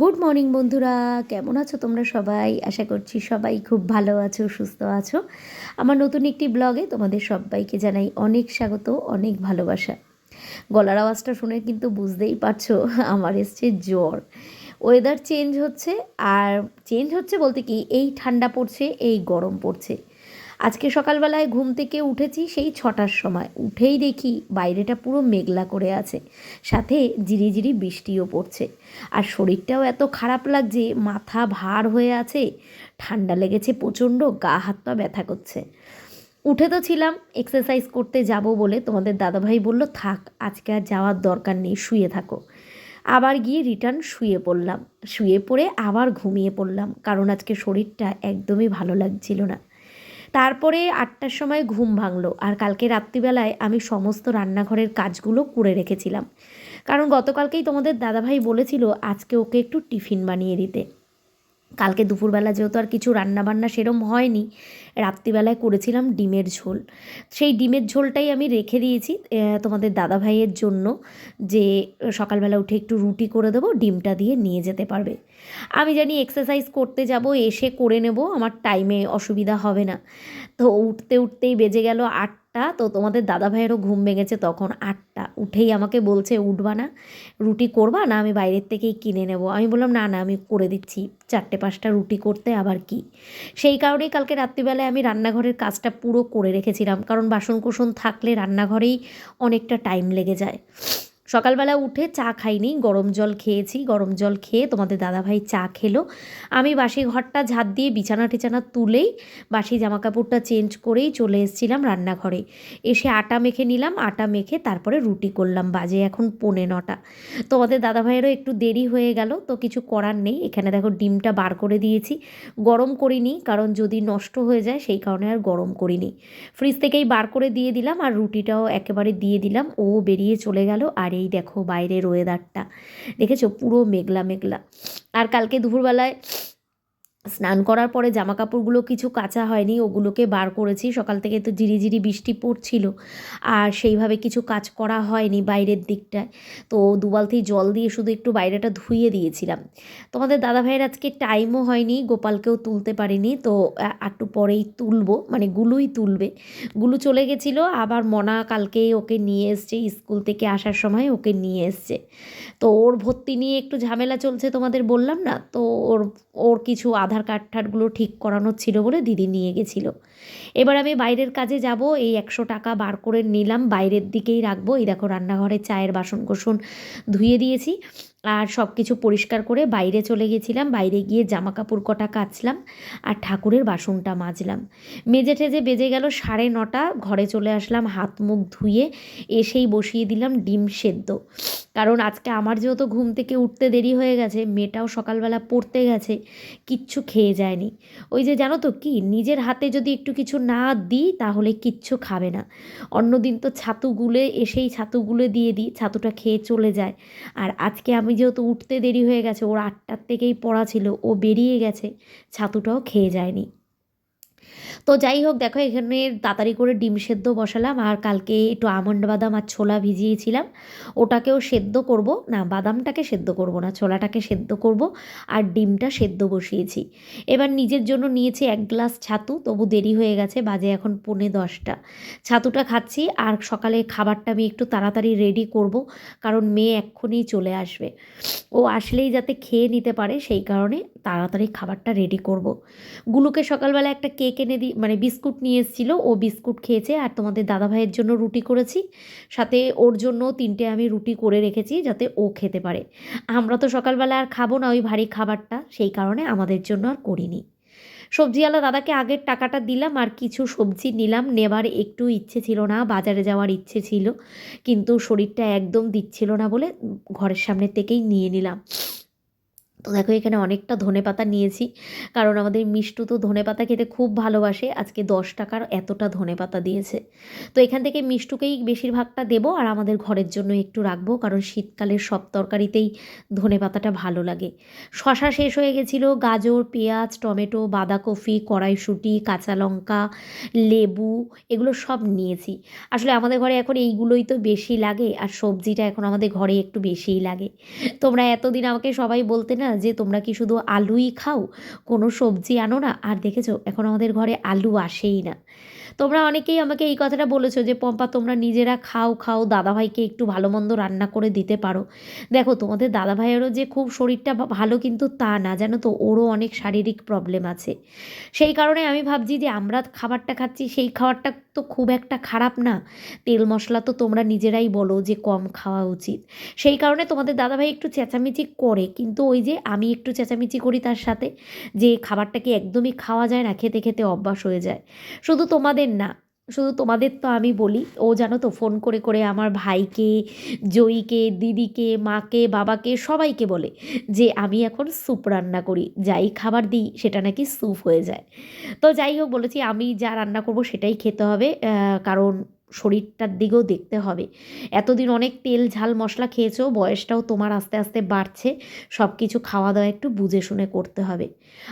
Good morning বন্ধুরা। কেমন আছো তোমরা সবাই? আশা করছি সবাই খুব ভালো আছো, সুস্থ আছো। আমার নতুন একটি ব্লগে তোমাদের সবাইকে জানাই অনেক স্বাগত, অনেক ভালোবাসা। গলার আওয়াজটা শুনে কিন্তু বুঝতেই পারছ, আমার এসছে জ্বর। ওয়েদার চেঞ্জ হচ্ছে, আর চেঞ্জ হচ্ছে বলতে কি, এই ঠান্ডা পড়ছে, এই গরম পড়ছে। আজকে সকালবেলায় ঘুম থেকে উঠেছি সেই ছটার সময়। উঠেই দেখি বাইরেটা পুরো মেঘলা করে আছে, সাথে জিরিজিরি বৃষ্টিও পড়ছে। আর শরীরটাও এত খারাপ লাগছে, মাথা ভার হয়ে আছে, ঠান্ডা লেগেছে প্রচণ্ড, গা হাত পা ব্যথা করছে। উঠে তো ছিলাম এক্সারসাইজ করতে যাব বলে তোমাদের দাদাভাই বলল, থাক, আজকে আর যাওয়ার দরকার নেই, শুয়ে থাকো। আবার গিয়ে রিটার্ন শুয়ে পড়লাম। শুয়ে পড়ে আবার ঘুমিয়ে পড়লাম, কারণ আজকে শরীরটা একদমই ভালো লাগছিল না। তারপরে আটটার সময় ঘুম ভাঙলো আর কালকে রাত্রিবেলায় আমি সমস্ত রান্নাঘরের কাজগুলো করে রেখেছিলাম। কারণ গতকালকেই তোমাদের দাদাভাই বলেছিল আজকে ওকে একটু টিফিন বানিয়ে দিতে। কালকে দুপুরবেলা যেহেতু আর কিছু রান্নাবান্না সেরম হয়নি রাত্রিবেলায় করেছিলাম ডিমের ঝোল। সেই ডিমের ঝোলটাই আমি রেখে দিয়েছি তোমাদের দাদা ভাইয়ের জন্য যে, সকালবেলা উঠে একটু রুটি করে দেবো, ডিমটা দিয়ে নিয়ে যেতে পারবে। আমি জানি এক্সারসাইজ করতে যাব, এসে করে নেব, আমার টাইমে অসুবিধা হবে না। তো উঠতে উঠতেই বেজে গেল আট আটটা, তো তোমাদের দাদা ভাইয়েরও ঘুম ভেঙেছে তখন আটটা। উঠেই আমাকে বলছে, উঠবা না, রুটি করবা না আমি বাইরের থেকেই কিনে নেব? আমি বললাম, না না, আমি করে দিচ্ছি, চারটে, পাঁচটা রুটি করতে, আবার কি? সেই কারণেই কালকে রাত্রিবেলায় আমি রান্নাঘরের কাজটা পুরো করে রেখেছিলাম, কারণ বাসন কুসন থাকলে রান্নাঘরেই অনেকটা টাইম লেগে যায়। সকালবেলা উঠে চা খাইনি, গরম জল খেয়েছি, গরম জল খেয়ে তোমাদের দাদাভাই চা খেলো। আমি বাসি ঘরটা ঝাঁত দিয়ে বিছানা টিছানা তুলেই বাসি জামা কাপড়টা চেঞ্জ করেই চলে এসেছিলাম রান্নাঘরে। এসে আটা মেখে নিলাম, আটা মেখে তারপরে রুটি করলাম, বাজে এখন পৌনে নটা। তোমাদের দাদাভাইয়েরও একটু দেরি হয়ে গেল, তো কিছু করার নেই। এখানে দেখো ডিমটা বার করে দিয়েছি। গরম করিনি, কারণ যদি নষ্ট হয়ে যায় সেই কারণে আর গরম করিনি। ফ্রিজ থেকেই বার করে দিয়ে দিলাম আর রুটিটাও একেবারে দিয়ে দিলাম। ও বেরিয়ে চলে গেল আর এই দেখো বাইরের ওয়েদারটা দেখেছ? পুরো মেঘলা মেঘলা। আর কালকে দুপুরবেলায় স্নান করার পরে জামা কাপড়গুলো কিছু কাঁচা হয়নি, ওগুলোকে বার করেছি। সকাল থেকে তো ঝিরিঝিরি বৃষ্টি পড়ছিল আর সেইভাবে কিছু কাজ করা হয়নি বাইরের দিকটায়। তো দুবালতি জল দিয়ে শুধু একটু বাইরেটা ধুইয়ে দিয়েছিলাম। তোমাদের দাদা ভাইয়ের আজকে টাইমও হয়নি, গোপালকেও তুলতে পারিনি। তো একটু পরেই তুলবো মানে গুলুই তুলবে। গুলু চলে গেছিল, আবার মনা কালকেই ওকে নিয়ে এসছে, স্কুল থেকে আসার সময় ওকে নিয়ে এসছে। তো ওর ভর্তি নিয়ে একটু ঝামেলা চলছে তোমাদের বললাম না? তো ওর ওর কিছু আধার কার্ড টার্ডগুলো ঠিক করানোর ছিল বলে দিদি নিয়ে গেছিল। এবার আমি বাইরের কাজে যাব, এই একশো টাকা বার করে নিলাম, বাইরের দিকেই রাখব। এই দেখো, রান্নাঘরে চায়ের বাসন কোসন ধুয়ে দিয়েছি। আর সব কিছু পরিষ্কার করে বাইরে চলে গেছিলাম, বাইরে গিয়ে জামা কাপড় কটা কাচলাম আর ঠাকুরের বাসনটা মাজলাম। মেজে টেজে বেজে গেল সাড়ে নটা, ঘরে চলে আসলাম, হাত মুখ ধুয়ে এসেই বসিয়ে দিলাম ডিম সেদ্ধ। কারণ আজকে আমার যেহেতু ঘুম থেকে উঠতে দেরি হয়ে গেছে, মেয়েটাও সকালবেলা পড়তে গেছে, কিচ্ছু খেয়ে যায়নি। ওই যে জানো তো কি, নিজের হাতে যদি একটু কিছু না দিই তাহলে কিচ্ছু খাবে না। অন্যদিন তো ছাতু গুলে, এসেই ছাতু গুলে দিয়ে দিই, ছাতুটা খেয়ে চলে যায়। আর আজকে আমি যেহেতু উঠতে দেরি হয়ে গেছে, ওর আটটার থেকেই পড়া ছিল, ও বেরিয়ে গেছে, ছাতুটাও খেয়ে যায়নি। তো যাই হোক, দেখো এখানে তাড়াতাড়ি করে ডিম সেদ্ধ বসালাম আর কালকে একটু আমন্ড বাদাম আর ছোলা ভিজিয়েছিলাম। ওটাকেও সেদ্ধ করব। না, বাদামটাকে সেদ্ধ করব না, ছোলাটাকে সেদ্ধ করব আর ডিমটা সেদ্ধ বসিয়েছি। এবার নিজের জন্য নিয়েছি এক গ্লাস ছাতু, তবু দেরি হয়ে গেছে, বাজে এখন পৌনে দশটা। ছাতুটা খাচ্ছি আর সকালে খাবারটা আমি একটু তাড়াতাড়ি রেডি করব, কারণ মেয়ে এক্ষুনি চলে আসবে। ও আসলেই যাতে খেয়ে নিতে পারে, সেই কারণে তাড়াতাড়ি খাবারটা রেডি করব। গুলুকে সকালবেলা একটা কেক এনে দিই মানে বিস্কুট নিয়ে এসেছিল। ও বিস্কুট খেয়েছে আর তোমাদের দাদা ভাইয়ের জন্য রুটি করেছি। সাথে ওর জন্য তিনটে আমি রুটি করে রেখেছি যাতে ও খেতে পারে। আমরা তো সকালবেলা আর খাব না ওই ভারী খাবারটা। সেই কারণে আমাদের জন্য আর করিনি। সবজিওয়ালা দাদাকে আগের টাকাটা দিলাম আর কিছু সবজি নিলাম। নেবার একটু ইচ্ছে ছিল না, বাজারে যাওয়ার ইচ্ছে ছিল। কিন্তু শরীরটা একদম দিচ্ছিল না বলে ঘরের সামনে থেকেই নিয়ে নিলাম। তো দেখো এখানে অনেকটা ধনে পাতা নিয়েছি। কারণ আমাদের মিষ্টু তো ধনে পাতা খেতে খুব ভালোবাসে। আজকে দশ টাকার এতটা ধনে পাতা দিয়েছে। তো এখান থেকে মিষ্টুকেই বেশিরভাগটা দেবো আর আমাদের ঘরের জন্য একটু রাখব। কারণ শীতকালের সব তরকারিতেই ধনে পাতাটা ভালো লাগে। শশা শেষ হয়ে গেছিল। গাজর, পেঁয়াজ, টমেটো, বাঁধাকপি, কড়াইশুঁটি, কাঁচা লঙ্কা, লেবু এগুলো সব নিয়েছি। আসলে আমাদের ঘরে এখন এইগুলোই তো বেশি লাগে। আর সবজিটা এখন আমাদের ঘরে একটু বেশিই লাগে। তোমরা এতদিন আমাকে সবাই বলতে না যে তোমরা কি শুধু আলুই খাও? কোনো সবজি আনো না? আর দেখেছ, এখন আমাদের ঘরে আলু আসেই না। তোমরা অনেকেই আমাকে এই কথাটা বলেছ যে, পম্পা, তোমরা নিজেরা খাও খাও, দাদাভাইকে একটু ভালো মন্দ রান্না করে দিতে পারো। দেখো, তোমাদের দাদাভাইয়েরও যে খুব শরীরটা ভালো কিন্তু তা না, জানো তো, ওরও অনেক শারীরিক প্রবলেম আছে। সেই কারণে আমি ভাবছি যে, আমরা খাবারটা খাচ্ছি, সেই খাবারটা তো খুব একটা খারাপ না। তেল মশলা তো তোমরা নিজেরাই বলো যে, কম খাওয়া উচিত। সেই কারণে তোমাদের দাদাভাই একটু চেঁচামেচি করে, কিন্তু ওই যে আমি একটু চেঁচামেচি করি তার সাথে যে খাবারটাকে একদমই খাওয়া যায় না, খেতে খেতে অভ্যাস হয়ে যায়। শুধু তোমাদের না, শুধু তোমাদের তো আমি বলি, ও জানো তো ফোন করে করে আমার ভাইকে, জয়ীকে, দিদিকে, মাকে, বাবাকে, সবাইকে বলে যে আমি এখন স্যুপ রান্না করি, যাই খাবার দিই সেটা নাকি স্যুপ হয়ে যায়। তো যাই হোক বলেছি, আমি যা রান্না করব সেটাই খেতে হবে কারণ শরীরটার দিকেও দেখতে হবে। এতদিন অনেক তেল ঝাল মশলা খেয়েছো, বয়সটাও তোমার আস্তে আস্তে বাড়ছে সব কিছু খাওয়া দাওয়া একটু বুঝে শুনে করতে হবে।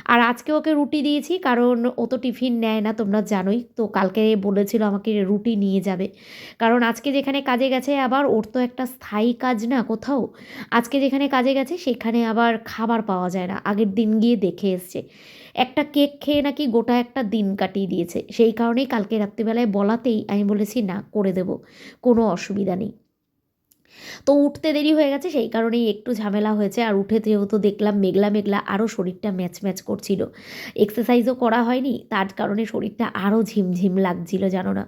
আর আজকে ওকে রুটি দিয়েছি, কারণ ও তো টিফিন নেয় না, তোমরা জানোই। তো কালকে বলেছিল আমাকে রুটি নিয়ে যাবে। কারণ আজকে যেখানে কাজে গেছে আবার, ওর তো একটা স্থায়ী কাজ না কোথাও। আজকে যেখানে কাজে গেছে, সেখানে আবার খাবার পাওয়া যায় না। আগের দিন গিয়ে দেখে এসছে। একটা কেক খেয়ে নাকি গোটা একটা দিন কাটিয়ে দিয়েছে। সেই কারণেই কালকে রাত্রিবেলায় বলাতেই আমি বলেছি, না, করে দেব। কোনো অসুবিধা নেই। তো উঠতে দেরি হয়ে গেছে, সেই কারণেই একটু ঝামেলা হয়েছে। আর উঠে যেহেতু দেখলাম মেঘলা মেঘলা আরও শরীরটা ম্যাচ ম্যাচ করছিল। এক্সারসাইজও করা হয়নি, তার কারণে শরীরটা আরও ঝিমঝিম লাগছিল, জানো না।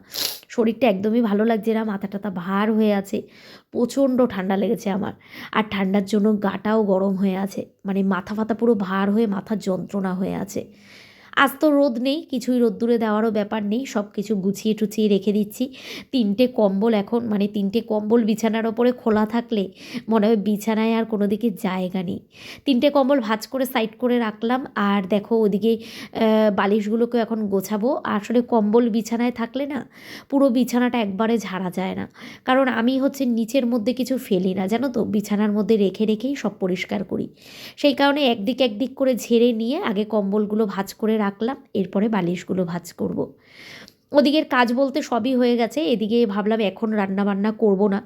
শরীরটা একদমই ভালো লাগছে না, মাথা টাথা ভার হয়ে আছে, প্রচণ্ড ঠান্ডা লেগেছে আমার। আর ঠান্ডার জন্য গাটাও গরম হয়ে আছে মানে মাথা ফাতা পুরো ভার হয়ে মাথার যন্ত্রণা হয়ে আছে। আজ তো রোদ নেই, কিছুই রোদ্দুরে দেওয়ারও ব্যাপার নেই সব কিছু গুছিয়ে টুছিয়ে রেখে দিচ্ছি। তিনটে কম্বল এখন মানে তিনটে কম্বল বিছানার ওপরে খোলা থাকলে মনে হয় বিছানায় আর কোনো দিকে জায়গা নেই। তিনটে কম্বল ভাঁজ করে সাইড করে রাখলাম, আর দেখো ওদিকে বালিশগুলোকে এখন গোছাবো। আসলে কম্বল বিছানায় থাকলে না, পুরো বিছানাটা একবারে ঝাড়া যায় না। কারণ আমি হচ্ছে নিচের মধ্যে কিছু ফেলি না, জানো তো? বিছানার মধ্যে রেখে রেখেই সব পরিষ্কার করি। সেই কারণে একদিক একদিক করে ঝেড়ে নিয়ে আগে কম্বলগুলো ভাঁজ করে রাখলাম, এরপরে বালিশগুলো ভাজ করব। ওদিকের কাজ বলতে সবই হয়ে গেছে, এদিকে ভাবলাম এখন রান্না বান্না করব না,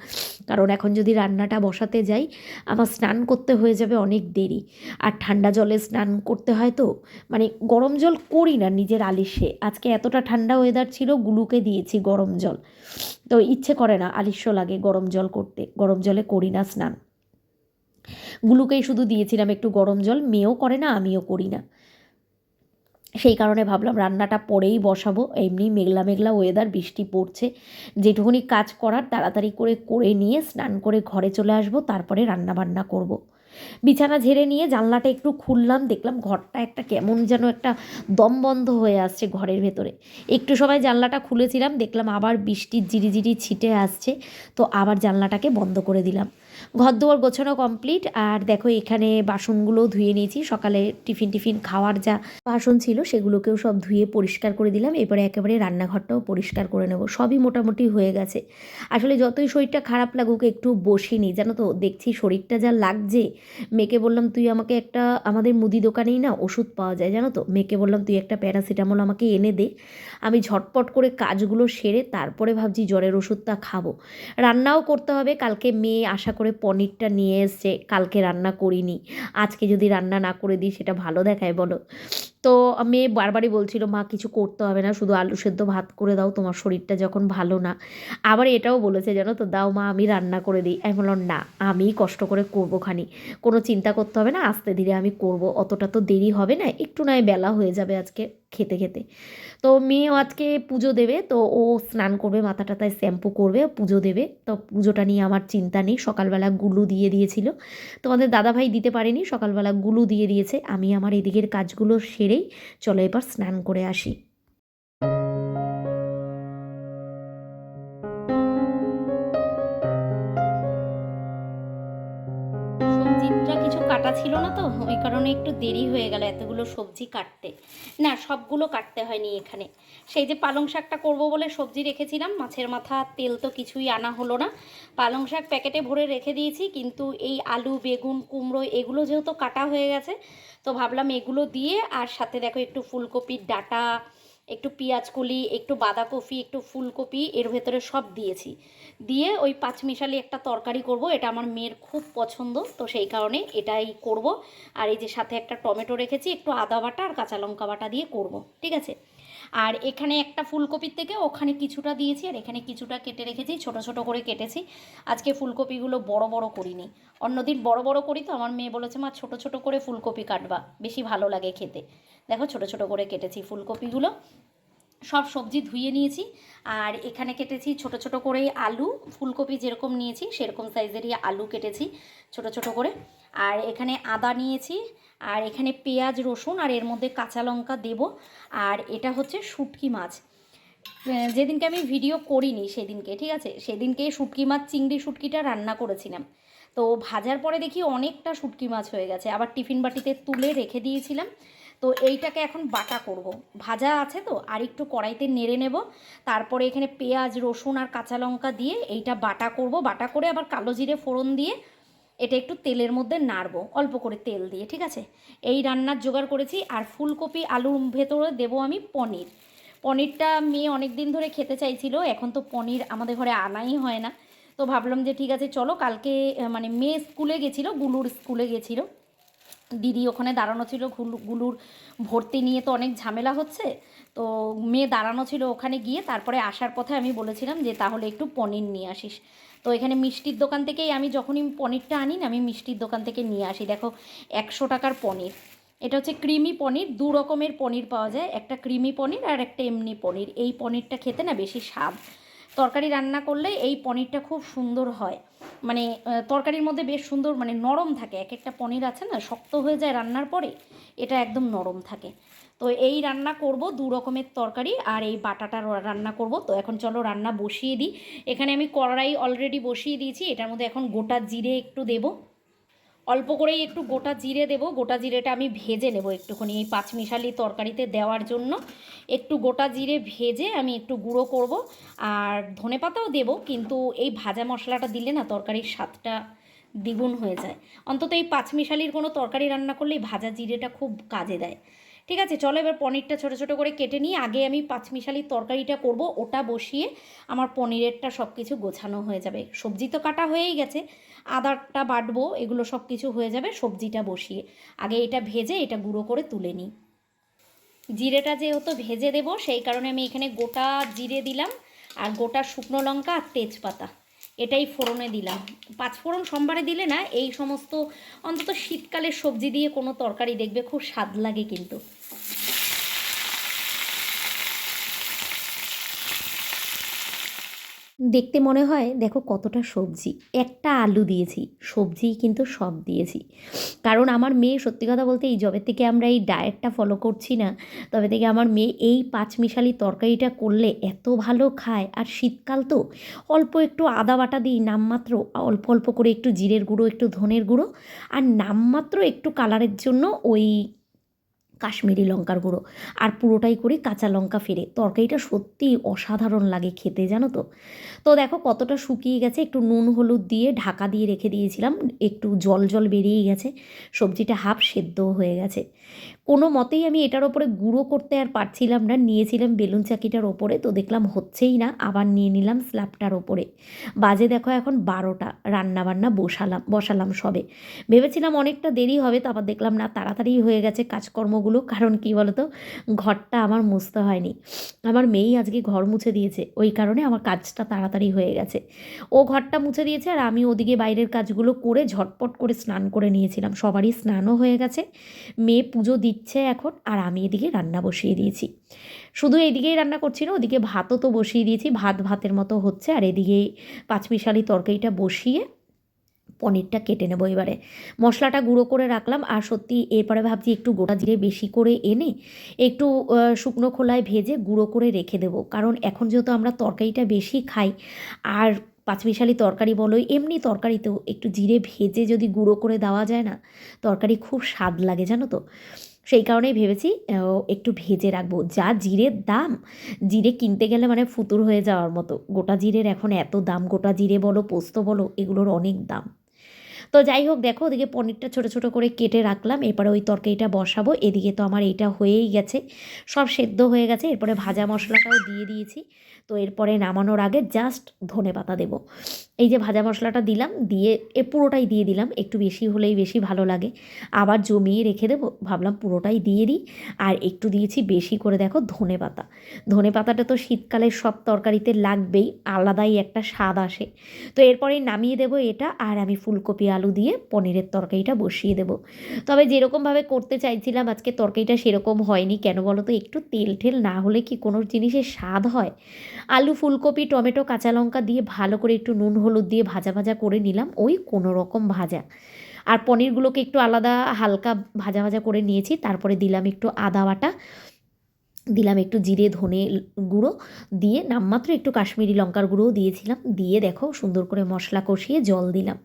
কারণ এখন যদি রান্নাটা বসাতে যাই, আমার স্নান করতে হয়ে যাবে অনেক দেরি। আর ঠান্ডা জলে স্নান করতে হয় তো মানে গরম জল করি না নিজের আলিশে। আজকে এতটা ঠান্ডা ওয়েদার ছিল, গুলুকে দিয়েছি গরম জল। তো ইচ্ছে করে না আলিস্য লাগে গরম জল করতে, গরম জলে করি না স্নান। গুলুকেই শুধু দিয়েছিলাম একটু গরম জল, মেয়েও করে না, আমিও করি না। সেই কারণে ভাবলাম রান্নাটা পরেই বসাবো। এমনি মেঘলা মেঘলা ওয়েদার বৃষ্টি পড়ছে। যেটুকুনি কাজ করার তাড়াতাড়ি করে করে নিয়ে স্নান করে ঘরে চলে আসব, তারপরে রান্না বান্না করব। বিছানা ঝেড়ে নিয়ে জানলাটা একটু খুললাম, দেখলাম ঘরটা একটা কেমন যেন একটা দম বন্ধ হয়ে আসছে ঘরের ভেতরে। একটু সময় জানলাটা খুলেছিলাম, দেখলাম আবার বৃষ্টির জিরিজিরি ছিটে আসছে, তো আবার জানলাটাকে বন্ধ করে দিলাম। ঘর দুয়ার গোছানো কমপ্লিট আর দেখো এখানে বাসনগুলো ধুয়ে নিয়েছি। সকালে টিফিন টিফিন খাওয়ার যা বাসন ছিল, সেগুলোকেও সব ধুয়ে পরিষ্কার করে দিলাম। এরপরে একেবারে রান্নাঘরটাও পরিষ্কার করে নেব। সবই মোটামুটি হয়ে গেছে। আসলে যতই শরীরটা খারাপ লাগুক, একটু বসিনি জানো তো, দেখছি শরীরটা যা লাগছে। মেয়েকে বললাম, তুই আমাকে একটা, আমাদের মুদি দোকানেই না ওষুধ পাওয়া যায়। জানো তো, মেয়েকে বললাম, তুই একটা প্যারাসিটামল আমাকে এনে দে। আমি ঝটপট করে কাজগুলো সেরে তারপরে ভাবছি জ্বরের ওষুধটা খাব। রান্নাও করতে হবে। কালকে মেয়ে আশা করে পনিরটা নিয়ে এসছে কালকে রান্না করিনি। আজকে যদি রান্না না করে দিই, সেটা ভালো দেখায় বলো। তো মেয়ে বারবারই বলছিল, মা, কিছু করতে হবে না, শুধু আলু সেদ্ধ ভাত করে দাও, তোমার শরীরটা যখন ভালো না। আবার এটাও বলেছে, জানো তো, দাও মা, আমি রান্না করে দিই। আমি বললাম, না, আমিই কষ্ট করে করব খানি। কোনো চিন্তা করতে হবে না, আস্তে ধীরে আমি করব। অতটা তো দেরি হবে না, একটু নয় বেলা হয়ে যাবে আজকে খেতে খেতে। তো মেয়েও আজকে পুজো দেবে, তো ও স্নান করবে মাথা টাথায় শ্যাম্পু করবে পুজো দেবে। তো পুজোটা নিয়ে আমার চিন্তা নেই, সকালবেলা গুলু দিয়ে দিয়েছিল। তোমাদের দাদাভাই দিতে পারেনি, সকালবেলা গুলু দিয়ে দিয়েছে। আমি আমার এদিকের কাজগুলো সেরেই চলো এবার স্নান করে আসি। কাটা ছিল না তো, ওই কারণে একটু দেরি হয়ে গেল এতগুলো সবজি কাটতে। না, সবগুলো কাটতে হয়নি এখানে। সেই যে পালং শাকটা করব বলে সবজি রেখেছিলাম, মাছের মাথা, তেল তো কিছুই আনা হলো না। পালং শাক প্যাকেটে ভরে রেখে দিয়েছি, কিন্তু এই আলু, বেগুন, কুমড়ো এগুলো যেহেতু কাটা হয়ে গেছে, তো ভাবলাম এগুলো দিয়ে আর সাথে দেখো একটু ফুলকপির ডাটা একটু পেঁয়াজ কলি, একটু বাঁধাকপি, একটু ফুলকপি, এর ভেতরে সব দিয়েছি। দিয়ে ওই পাঁচমিশালি একটা তরকারি করব, এটা আমার মেয়ের খুব পছন্দ, তো সেই কারণে এটাই করব। আর এই যে সাথে একটা টমেটো রেখেছি, একটু আদা বাটা আর কাঁচা লঙ্কা বাটা দিয়ে করব, ঠিক আছে? আর এখানে একটা ফুলকপির থেকে ওখানে কিছুটা দিয়েছি, আর এখানে কিছুটা কেটে রেখেছি, ছোট ছোট করে কেটেছি। আজকে ফুলকপিগুলো বড় বড় করিনি। অন্যদিন বড় বড় করি তো, আমার মেয়ে বলেছে, মা, ছোট ছোট করে ফুলকপি কাটবা, বেশি ভালো লাগে খেতে। দেখো ছোট ছোট করে কেটেছি ফুলকপিগুলো। সব সবজি ধুয়ে নিয়েছি। আর এখানে কেটেছি ছোট ছোট করে আলু। ফুলকপি যেরকম নিয়েছি, সেরকম সাইজেরই আলু কেটেছি ছোট ছোট করে। আর এখানে আদা নিয়েছি, আর এখানে পেঁয়াজ, রসুন, আর এর মধ্যে কাঁচা লঙ্কা দেব। আর এটা হচ্ছে শুটকি মাছ। যেদিনকে আমি ভিডিও করিনি, সেদিনকে, ঠিক আছে? সেদিনকে শুটকি মাছ, চিংড়ি শুটকিটা রান্না করেছিলাম। তো ভাজার পরে দেখি অনেকটা শুটকি মাছ হয়ে গেছে। আবার টিফিন বাটিতে তুলে রেখে দিয়েছিলাম। তো এইটাকে এখন বাটা করব। ভাজা আছে তো, আর একটু কড়াইতে নেড়ে নেব। তারপরে এখানে পেঁয়াজ, রসুন আর কাঁচা লঙ্কা দিয়ে এইটা বাটা করব। বাটা করে আবার কালো জিরে ফোড়ন দিয়ে এটা একটু তেলের মধ্যে নাড়বো, অল্প করে তেল দিয়ে, ঠিক আছে? এই রান্নার জোগাড় করেছি, আর ফুলকপি, আলুর ভেতরে দেবো আমি পনির। পনিরটা মেয়ে অনেক দিন ধরে খেতে চাইছিল, এখন তো পনির আমাদের ঘরে আনাই হয় না। তো ভাবলাম যে ঠিক আছে, চলো কালকে মানে মেয়ে স্কুলে গেছিল, গুলুর স্কুলে গেছিল। দিদি ওখানে দাঁড়ানো ছিল, গুলু, গুলুর ভর্তি নিয়ে তো অনেক ঝামেলা হচ্ছে। তো মেয়ে দাঁড়ানো ছিল ওখানে গিয়ে, তারপরে আসার পথে আমি বলেছিলাম যে তাহলে একটু পনির নিয়ে আসিস। তো এখানে মিষ্টির দোকান থেকেই আমি যখনই পনিরটা আনি না, আমি মিষ্টির দোকান থেকে নিয়ে আসি। দেখো, একশো টাকার পনির। এটা হচ্ছে ক্রিমি পনির, দু রকমের পনির পাওয়া যায়। একটা ক্রিমি পনির আর একটা এমনি পনির। এই পনিরটা খেতে না বেশি স্বাদ। তরকারি রান্না করলে এই পনিরটা খুব সুন্দর হয়। মানে তরকারির মধ্যে বেশ সুন্দর মানে নরম থাকে। এক একটা পনির আছে না, শক্ত হয়ে যায় রান্নার পরে, এটা একদম নরম থাকে। তো এই রান্না করব দু রকমের তরকারি আর এই বাটাটা রান্না করব। তো এখন চলো রান্না বসিয়ে দিই। এখানে আমি কড়াই অলরেডি বসিয়ে দিয়েছি। এটার মধ্যে এখন গোটা জিরে একটু দেবো। অল্প করেই একটু গোটা জিরে দেব। গোটা জিরেটা আমি ভেজে নেব একটুখানি এই পাঁচমিশালি তরকারিতে দেওয়ার জন্য। একটু গোটা জিরে ভেজে আমি একটু গুঁড়ো করব আর ধনে পাতাও দেবো, কিন্তু এই ভাজা মশলাটা দিলে না তরকারির স্বাদটা দ্বিগুণ হয়ে যায়। অন্তত এই পাঁচমিশালির কোনো তরকারি রান্না করলে ভাজা জিরেটা খুব কাজে দেয়। ঠিক আছে, চলো এবার পনিরটা ছোটো ছোটো করে কেটে নিই। আগে আমি পাঁচমিশালির তরকারিটা করব, ওটা বসিয়ে আমার পনিরেরটা সব কিছু গোছানো হয়ে যাবে। সবজি তো কাটা হয়েই গেছে আদারটা বাটবো, এগুলো সব কিছু হয়ে যাবে, সবজিটা বসিয়ে। আগে এটা ভেজে এটা গুঁড়ো করে তুলে নিই। জিরেটা যেহেতু ভেজে দেবো, সেই কারণে আমি এখানে গোটা জিরে দিলাম, আর গোটা শুকনো লঙ্কা আর তেজপাতা। এটাই ফোড়নে দিলাম। পাঁচ ফোড়ন সোমবারে দিলে না, এই সমস্ত অন্তত শীতকালের সবজি দিয়ে কোনো তরকারি দেখবে খুব স্বাদ লাগে কিন্তু। দেখতে মনে হয়, দেখো কতটা সবজি। একটা আলু দিয়েছি সবজি কিন্তু সব দিয়েছি। কারণ আমার মেয়ে সত্যি কথা বলতে এই জবে থেকে আমরা এই ডায়েটটা ফলো করছি না। তবে থেকে আমার মেয়ে এই পাঁচমিশালি তরকারিটা করলে এত ভালো খায়। আর শীতকাল তো, অল্প একটু আদা বাটা দিই, নামমাত্র অল্প অল্প করে একটু জিরের গুঁড়ো, একটু ধনের গুঁড়ো। আর নামমাত্র একটু কালারের জন্য ওই কাশ্মীরি লঙ্কার গুঁড়ো। আর পুরোটাই করি কাঁচা লঙ্কা ফেরে। তরকারিটা সত্যি অসাধারণ লাগে খেতে, জানো তো? তো দেখো কতটা শুকিয়ে গেছে। একটু নুন, হলুদ দিয়ে ঢাকা দিয়ে রেখে দিয়েছিলাম। একটু জল জল বেরিয়ে গেছে। সবজিটা হাফ সেদ্ধ হয়ে গেছে। কোনো মতেই আমি এটার ওপরে গুঁড়ো করতে আর পারছিলাম না। নিয়েছিলাম বেলুন চাকিটার ওপরে, তো দেখলাম হচ্ছেই না। আবার নিয়ে নিলাম স্ল্যাবটার ওপরে। বাজে দেখো এখন বারোটা। রান্না বান্না বসালাম বসালাম সবে। ভেবেছিলাম অনেকটা দেরি হবে তারপর দেখলাম না, তাড়াতাড়ি হয়ে গেছে কাজকর্মগুলো। কারণ কি বলতো, ঘরটা আমার মুছতে হয়নি। আমার মেয়েই আজকে ঘর মুছে দিয়েছে। ওই কারণে আমার কাজটা তাড়াতাড়ি হয়ে গেছে। ও ঘরটা মুছে দিয়েছে আর আমি ওদিকে বাইরের কাজগুলো করে ঝটপট করে স্নান করে নিয়েছিলাম। সবারই স্নানও হয়ে গেছে। মেয়ে পুজো দিচ্ছে এখন, আর আমি এদিকে রান্না বসিয়ে দিয়েছি। শুধু এদিকেই রান্না করছি না, ওদিকে ভাতও তো বসিয়ে দিয়েছি, ভাত ভাতের মতো হচ্ছে। আর এদিকে পাঁচমিশালি তরকারিটা বসিয়ে পনিরটা কেটে নেব এবারে। মশলাটা গুঁড়ো করে রাখলাম, আর সত্যি এরপরে ভাবছি একটু গোটা জিরে বেশি করে এনে একটু শুকনো খোলায় ভেজে গুঁড়ো করে রেখে দেবো। কারণ এখন যেহেতু আমরা তরকারিটা বেশি খাই, আর পাঁচমিশালি তরকারি বলো, এমনি তরকারিতেও একটু জিরে ভেজে যদি গুঁড়ো করে দেওয়া যায় না, তরকারি খুব স্বাদ লাগে, জানো তো? সেই কারণেই ভেবেছি একটু ভেজে রাখব। যা জিরের দাম, জিরে কিনতে গেলে মানে ফুতুর হয়ে যাওয়ার মতো। গোটা জিরের এখন এত দাম, গোটা জিরে বলো, পোস্ত বলো, এগুলোর অনেক দাম। তো যাই হোক, দেখো ওদিকে পনিরটা ছোটো ছোটো করে কেটে রাখলাম। এরপরে ওই তরকারিটা বসাবো। এদিকে তো আমার এটা হয়েই গেছে। সব সেদ্ধ হয়ে গেছে। এরপরে ভাজা মশলাটাও দিয়ে দিয়েছি। তো এরপরে নামানোর আগে জাস্ট ধনে পাতা দেবো। এই যে ভাজা মশলাটা দিলাম, দিয়ে এ পুরোটাই দিয়ে দিলাম, একটু বেশি হলেই বেশি ভালো লাগে। আবার জমিয়ে রেখে দেবো, ভাবলাম পুরোটাই দিয়ে দিই। আর একটু দিয়েছি বেশি করে দেখো ধনে পাতা। ধনে পাতাটা তো শীতকালে সব তরকারিতে লাগবেই, আলাদাই একটা স্বাদ আসে। তো এরপরে নামিয়ে দেবো এটা, আর আমি ফুলকপি, আলু দিয়ে পনিরের তরকারিটা বসিয়ে দেবো। তবে যেরকমভাবে করতে চাইছিলাম, আজকে তরকারিটা সেরকম হয়নি। কেন বলো তো, একটু তেল ঠেল না হলে কি কোনো জিনিসের স্বাদ হয়? আলু, ফুলকপি, টমেটো, কাঁচা লঙ্কা দিয়ে ভালো করে একটু নুন, হলুদ দিয়ে ভাজা ভাজা করে নিলাম। ওই কোনো রকম ভাজা। আর পনিরগুলোকে একটু আলাদা হালকা ভাজা ভাজা করে নিয়েছি। তারপরে দিলাম একটু আদা বাটা, দিলাম একটু জিরে, ধনে গুঁড়ো দিয়ে নামমাত্র একটু কাশ্মীরি লঙ্কার গুঁড়োও দিয়েছিলাম। দিয়ে দেখো সুন্দর করে মশলা কষিয়ে জল দিলাম।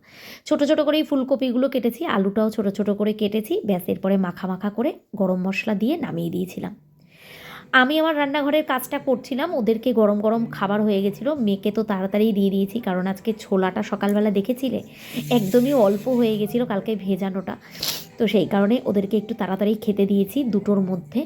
ছোট ছোট করে এই ফুলকপিগুলো কেটেছি, আলুটাও ছোট ছোট করে কেটেছি। ব্যাস, এরপরে মাখা মাখা করে গরম মশলা দিয়ে নামিয়ে দিয়েছিলাম। আমি আমার রান্নাঘরের কাজটা করছিলাম, ওদেরকে গরম গরম খাবার হয়ে গেছিল, মেয়েকে তো তাড়াতাড়ি দিয়ে দিয়েছি, কারণ আজকে ছোলাটা সকালবেলা দেখেছিলে? একদমই অল্প হয়ে গেছিল কালকে ভেজানোটা। তো সেই কারণে ওদেরকে একটু তাড়াতাড়ি খেতে দিয়েছি দুটোর মধ্যে।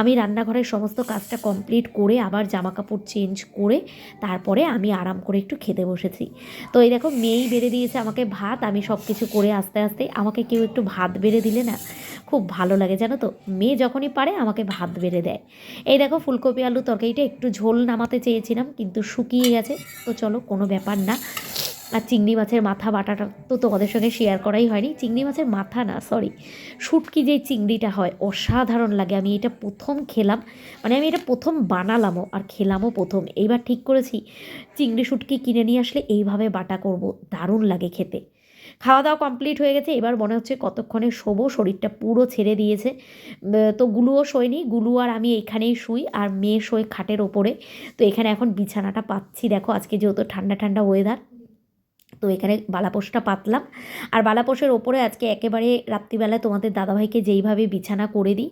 আমি রান্নাঘরের সমস্ত কাজটা কমপ্লিট করে আবার জামা কাপড় চেঞ্জ করে তারপরে আমি আরাম করে একটু খেতে বসেছি। তো এই দেখো মেয়েই বেড়ে দিয়েছে আমাকে ভাত, আমি সব কিছু করে আস্তে আস্তে আমাকে কেউ একটু ভাত বেড়ে দিলে না খুব ভালো লাগে, জানো তো? মেয়ে যখনই পারে আমাকে ভাত বেড়ে দেয়। এই দেখো ফুলকপি আলু তরকারিটা একটু ঝোল নামাতে চেয়েছিলাম কিন্তু শুকিয়ে গেছে। তো চলো কোনো ব্যাপার না। আর চিংড়ি মাছের মাথা বাটাটা তো তোমাদের সঙ্গে শেয়ার করাই হয়নি। চিংড়ি মাছের মাথা না সরি শুটকি যে চিংড়িটা হয়, অসাধারণ লাগে। আমি এটা প্রথম খেলাম মানে আমি এটা প্রথম বানালামও আর খেলামও প্রথম। এইবার ঠিক করেছি, চিংড়ি শুটকি কিনে নিয়ে আসলে এইভাবে বাটা করব, দারুণ লাগে খেতে। খাওয়া দাওয়া কমপ্লিট হয়ে গেছে, এবার মনে হচ্ছে কতক্ষণে শোবো, শরীরটা পুরো ছেড়ে দিয়েছে। তো গুলুও শোয়নি, গুলু আর আমি এখানেই শুই আর মেয়ে শোয় খাটের ওপরে। তো এখানে এখন বিছানাটা পাচ্ছি, দেখো আজকে যেহেতু ঠান্ডা ঠান্ডা ওয়েদার তো এখানে বালাপোষটা পাতলাম। আর বালাপোষের ওপরে আজকে একেবারে রাত্রিবেলায় তোমাদের দাদাভাইকে যেইভাবে বিছানা করে দিই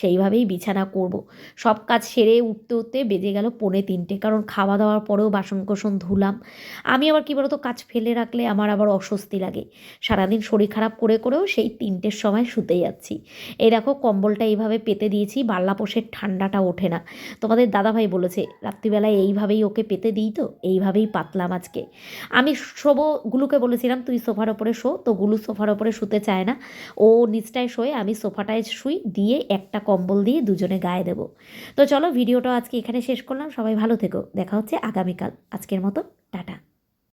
সেইভাবেই বিছানা করব। সব কাজ সেরে উঠতে উঠতে বেজে গেল পৌনে তিনটে। কারণ খাওয়া দাওয়ার পরেও বাসন কোসন ধুলাম। আমি আবার কী বলতো, কাজ ফেলে রাখলে আমার আবার অস্বস্তি লাগে। সারাদিন শরীর খারাপ করে করেও সেই তিনটের সময় শুতে যাচ্ছি। এই দেখো, কম্বলটা এইভাবে পেতে দিয়েছি বাল্লাপোষের ঠান্ডাটা ওঠে না। তোমাদের দাদাভাই বলেছে, রাত্রিবেলায় এইভাবেই ওকে পেতে দিই তো, এইভাবেই পাতলাম আজকে। আমি শোবো, গুলুকে বলেছিলাম, তুই সোফার ওপরে শো। তো গুলু সোফার ওপরে শুতে চায় না। ও নিচটায় শোয়ে, আমি সোফাটায় শুই, দিয়ে একটা কম্বল দিয়ে দুজনে গায়ে দেবো। তো চলো, ভিডিওটা আজকে এখানে শেষ করলাম। সবাই ভালো থেকো। দেখা হচ্ছে আগামীকাল। আজকের মতো, টাটা।